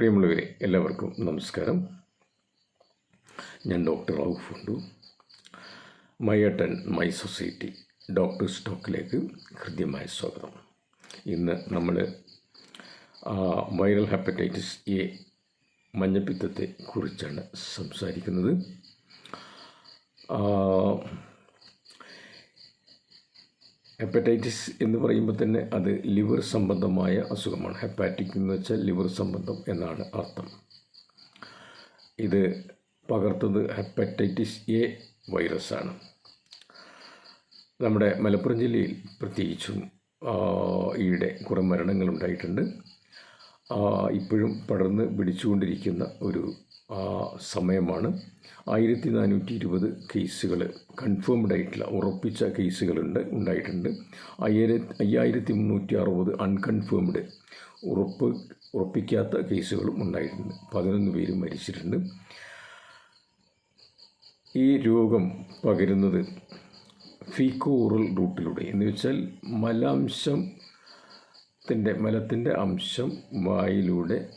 പ്രിയമുള്ളവരെ എല്ലാവർക്കും നമസ്കാരം. ഞാൻ ഡോക്ടർ ഔഫുണ്ടു മയട്ടൻ മൈ സൊസൈറ്റി ഡോക്ടർ സ്റ്റോക്കിലേക്ക് ഹൃദ്യമായ സ്വാഗതം. ഇന്ന് നമ്മൾ വൈറൽ ഹെപ്പറ്റൈറ്റിസ് എ മഞ്ഞപ്പിത്തത്തെ കുറിച്ചാണ് സംസാരിക്കുന്നത് ആ, ഹെപ്പറ്റൈറ്റിസ് എന്ന് പറയുമ്പോൾ തന്നെ അത് ലിവർ സംബന്ധമായ അസുഖമാണ്. ഹെപ്പാറ്റിക് എന്ന് വെച്ചാൽ ലിവർ സംബന്ധം എന്നാണ് അർത്ഥം. ഇത് പകർത്തത് ഹെപ്പറ്റൈറ്റിസ് എ വൈറസാണ് നമ്മുടെ മലപ്പുറം ജില്ലയിൽ പ്രത്യേകിച്ചും ഈയിടെ കുറേ മരണങ്ങൾ ഉണ്ടായിട്ടുണ്ട്. ഇപ്പോഴും പടർന്ന് പിടിച്ചുകൊണ്ടിരിക്കുന്ന ഒരു സമയമാണ്. ആയിരത്തി നാനൂറ്റി ഇരുപത് കേസുകൾ കൺഫേംഡ് ആയിട്ടുള്ള ഉറപ്പിച്ച കേസുകളുണ്ട് ഉണ്ടായിട്ടുണ്ട്. അയ്യായിരത്തി അയ്യായിരത്തി മുന്നൂറ്റി അറുപത് അൺകൺഫേംഡ് ഉറപ്പ് ഉറപ്പിക്കാത്ത കേസുകളും ഉണ്ടായിട്ടുണ്ട്. പതിനൊന്ന് പേര് മരിച്ചിട്ടുണ്ട്. ഈ രോഗം പകരുന്നത് ഫീക്കോറൽ റൂട്ടിലൂടെ. എന്ന് വെച്ചാൽ മലാംശം ത്തിന്റെ മലത്തിന്റെ അംശം വായിലൂടെ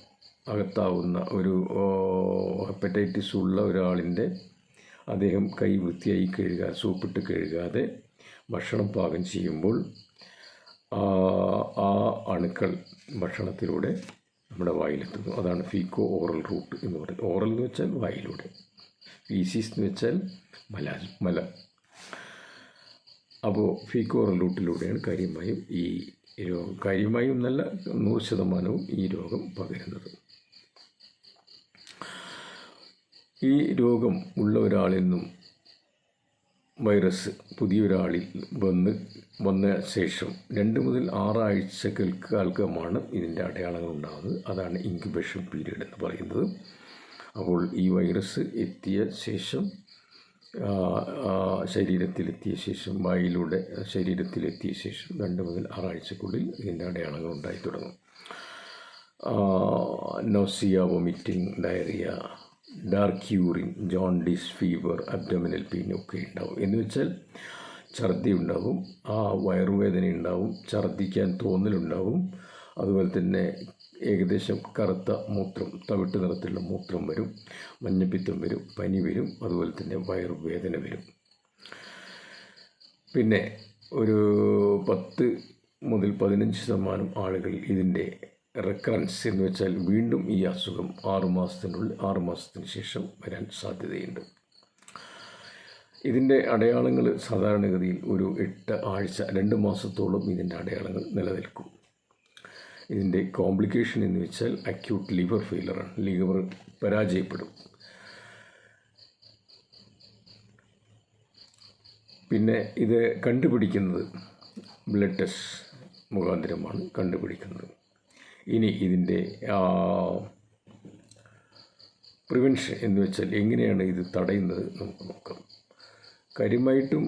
അകത്താവുന്ന ഒരു ഹെപ്പറ്റൈറ്റിസ് ഉള്ള ഒരാളിന്റെ അദ്ദേഹം കൈ വൃത്തിയായി കഴുകുക സൂപ്പിട്ട് കഴുകാതെ ഭക്ഷണം പാകം ചെയ്യുമ്പോൾ ആ അണുക്കൾ ഭക്ഷണത്തിലൂടെ നമ്മുടെ വായിലെത്തുന്നു. അതാണ് ഫീക്കോ ഓറൽ റൂട്ട് എന്ന് പറയുന്നത്. ഓറൽ എന്ന് വെച്ചാൽ വായിലൂടെ. ഫീസിസ് എന്ന് വെച്ചാൽ മല മല. അപ്പോൾ ഫീക്കോ ഓറൽ റൂട്ടിലൂടെയാണ് കാര്യമായും ഈ രോഗം കാര്യമായും നല്ല നൂറ് ശതമാനവും ഈ രോഗം പകരുന്നത്. ഈ രോഗം ഉള്ള ഒരാളിൽ നിന്നും വൈറസ് പുതിയൊരാളിൽ വന്ന് വന്ന ശേഷം രണ്ട് മുതൽ ആറാഴ്ചകൾക്കാൽക്കമാണ് ഇതിന്റെ അടയാളങ്ങൾ ഉണ്ടാകുന്നത് അതാണ് ഇൻക്യുബേഷൻ പീരീഡ് എന്ന് പറയുന്നത്. അപ്പോൾ ഈ വൈറസ് എത്തിയ ശേഷം ശരീരത്തിലെത്തിയ ശേഷം വായിലൂടെ ശരീരത്തിലെത്തിയ ശേഷം രണ്ട് മുതൽ ആറാഴ്ചക്കുള്ളിൽ ഇതിന്റെ അടയാളങ്ങൾ ഉണ്ടായി തുടങ്ങും. Nausea vomiting diarrhoea dark urine jaundice fever abdominal pain ഒക്കെ ഉണ്ടാവും. എന്ന് വെച്ചാൽ ഛർദി ഉണ്ടാവും ആ വയറുവേദന ഉണ്ടാവും ഛർദിക്കാൻ തോന്നലുണ്ടാവും അതുപോലെ തന്നെ ഏകദേശം കറുത്ത മൂത്രം തവിട്ട് നിറത്തിലുള്ള മൂത്രം വരും മഞ്ഞപ്പിത്തം വരും പനി വരും അതുപോലെ തന്നെ വയറുവേദന വരും. പിന്നെ ഒരു പത്ത് മുതൽ പതിനഞ്ച് ശതമാനം ആളുകൾ ഇതിന്റെ റെക്കറൻസ് എന്ന് വെച്ചാൽ വീണ്ടും ഈ അസുഖം ആറുമാസത്തിനുള്ളിൽ മാസത്തിനുള്ളിൽ ആറ് മാസത്തിന് ശേഷം വരാൻ സാധ്യതയുണ്ട്. ഇതിന്റെ അടയാളങ്ങൾ സാധാരണഗതിയിൽ ഒരു എട്ട് ആഴ്ച രണ്ട് മാസത്തോളം ഇതിന്റെ അടയാളങ്ങൾ നിലനിൽക്കും. ഇതിന്റെ കോംപ്ലിക്കേഷൻ എന്ന് വെച്ചാൽ അക്യൂട്ട് ലിവർ ഫെയിലറാണ് ലിവർ പരാജയപ്പെടും. പിന്നെ ഇത് കണ്ടുപിടിക്കുന്നത് ബ്ലഡ് ടെസ്റ്റ് മുഖാന്തരമാണ് കണ്ടുപിടിക്കുന്നത്. ഇനി ഇതിന്റെ പ്രിവെൻഷൻ എന്ന് വെച്ചാൽ എങ്ങനെയാണ് ഇത് തടയുന്നത് നമുക്ക് നോക്കാം. കാര്യമായിട്ടും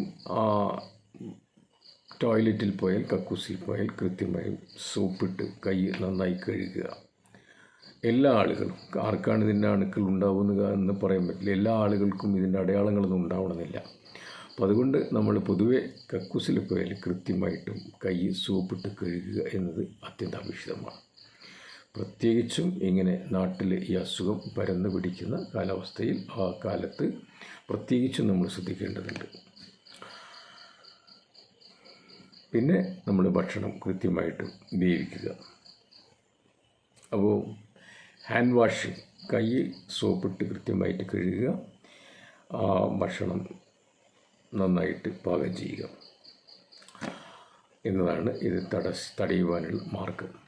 ടോയ്ലറ്റിൽ പോയാൽ കക്കൂസിൽ പോയാൽ കൃത്യമായും സോപ്പിട്ട് കൈ നന്നായി കഴുകുക. എല്ലാ ആളുകളും ആർക്കാണ് ഇതിന്റെ അണുക്കൾ ഉണ്ടാവുന്നത് എന്ന് പറയാൻ പറ്റില്ല. എല്ലാ ആളുകൾക്കും ഇതിന്റെ അടയാളങ്ങളൊന്നും ഉണ്ടാവണമെന്നില്ല. അപ്പോൾ അതുകൊണ്ട് നമ്മൾ പൊതുവെ കക്കൂസിൽ പോയാൽ കൃത്യമായിട്ടും കൈ സോപ്പിട്ട് കഴുകുക എന്നത് അത്യന്താപേക്ഷിതമാണ്. പ്രത്യേകിച്ചും ഇങ്ങനെ നാട്ടിൽ ഈ അസുഖം പരന്നു പിടിക്കുന്ന കാലാവസ്ഥയിൽ ആ കാലത്ത് പ്രത്യേകിച്ചും നമ്മൾ ശ്രദ്ധിക്കേണ്ടതുണ്ട്. പിന്നെ നമ്മൾ ഭക്ഷണം കൃത്യമായിട്ട് വേവിക്കുക. അപ്പോൾ ഹാൻഡ് വാഷിങ് കൈ സോപ്പിട്ട് കൃത്യമായിട്ട് കഴുകുക. ഭക്ഷണം നന്നായിട്ട് പാകം ചെയ്യുക. എന്നതാണ് ഇത് തടസ് തടയുവാനുള്ള മാർഗം.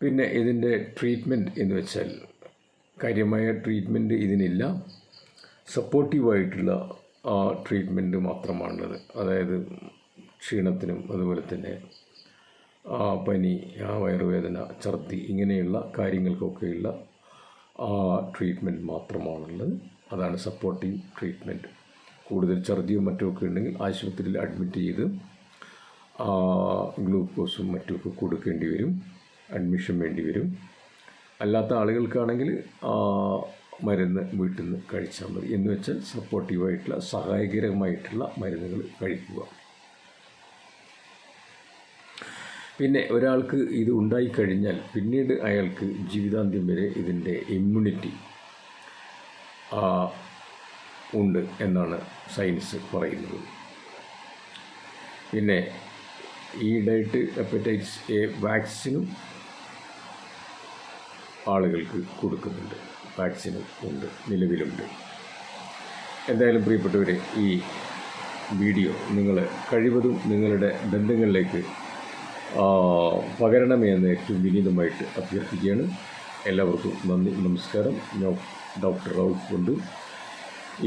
പിന്നെ ഇതിന്റെ ട്രീറ്റ്മെന്റ് എന്ന് വെച്ചാൽ കാര്യമായ ട്രീറ്റ്മെന്റ് ഇതിനില്ല. സപ്പോർട്ടീവായിട്ടുള്ള ആ ട്രീറ്റ്മെന്റ് മാത്രമാണുള്ളത്. അതായത് ക്ഷീണത്തിനും അതുപോലെ തന്നെ ആ പനി ആ വയറുവേദന ഛർദി ഇങ്ങനെയുള്ള കാര്യങ്ങൾക്കൊക്കെയുള്ള ആ ട്രീറ്റ്മെന്റ് മാത്രമാണുള്ളത്. അതാണ് സപ്പോർട്ടീവ് ട്രീറ്റ്മെന്റ് കൂടുതൽ ഛർദിയും മറ്റുമൊക്കെ ഉണ്ടെങ്കിൽ ആശുപത്രിയിൽ അഡ്മിറ്റ് ചെയ്ത് ഗ്ലൂക്കോസും മറ്റുമൊക്കെ കൊടുക്കേണ്ടി വരും. അഡ്മിഷൻ വേണ്ടി വരും അല്ലാത്ത ആളുകൾക്കാണെങ്കിൽ മരുന്ന് വീട്ടിൽ നിന്ന് കഴിച്ചാൽ മതി. എന്ന് വെച്ചാൽ സപ്പോർട്ടീവായിട്ടുള്ള സഹായകരമായിട്ടുള്ള മരുന്നുകൾ കഴിക്കുക. പിന്നെ ഒരാൾക്ക് ഇത് ഉണ്ടായിക്കഴിഞ്ഞാൽ പിന്നീട് അയാൾക്ക് ജീവിതാന്ത്യം വരെ ഇതിന്റെ ഇമ്മ്യൂണിറ്റി ഉണ്ട് എന്നാണ് സയൻസ് പറയുന്നത്. പിന്നെ ഈ ഡയറ്റ് ഹെപ്പറ്റൈറ്റിസ് എ വാക്സിനും ആളുകൾക്ക് കൊടുക്കുന്നുണ്ട്. വാക്സിനും ഉണ്ട്. നിലവിലുണ്ട്. എന്തായാലും പ്രിയപ്പെട്ടവരെ ഈ വീഡിയോ നിങ്ങൾ കഴിവതും നിങ്ങളുടെ ബന്ധങ്ങളിലേക്ക് പകരണമെന്ന് ഏറ്റവും വിനീതമായിട്ട് അഭ്യർത്ഥിക്കുകയാണ്. എല്ലാവർക്കും നന്ദി നമസ്കാരം. ഞാൻ ഡോക്ടർ റൌഫ് കൊണ്ട്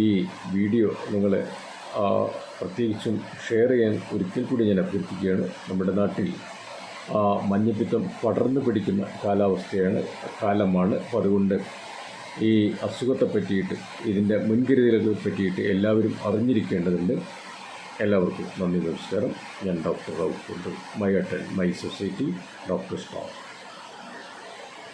ഈ വീഡിയോ നിങ്ങൾ പ്രത്യേകിച്ചും ഷെയർ ചെയ്യാൻ ഒരിക്കൽ കൂടി ഞാൻ അഭ്യർത്ഥിക്കുകയാണ്. നമ്മുടെ നാട്ടിൽ മഞ്ഞപ്പിത്തം പടർന്നു പിടിക്കുന്ന കാലാവസ്ഥയാണ് കാലമാണ്. അപ്പോൾ അതുകൊണ്ട് ഈ അസുഖത്തെ പറ്റിയിട്ട് ഇതിന്റെ മുൻകരുതലുകളെ പറ്റിയിട്ട് എല്ലാവരും അറിഞ്ഞിരിക്കേണ്ടതുണ്ട്. എല്ലാവർക്കും നന്ദി നമസ്കാരം. ഞാൻ doctor Rauf Mayattan my society doctor staff.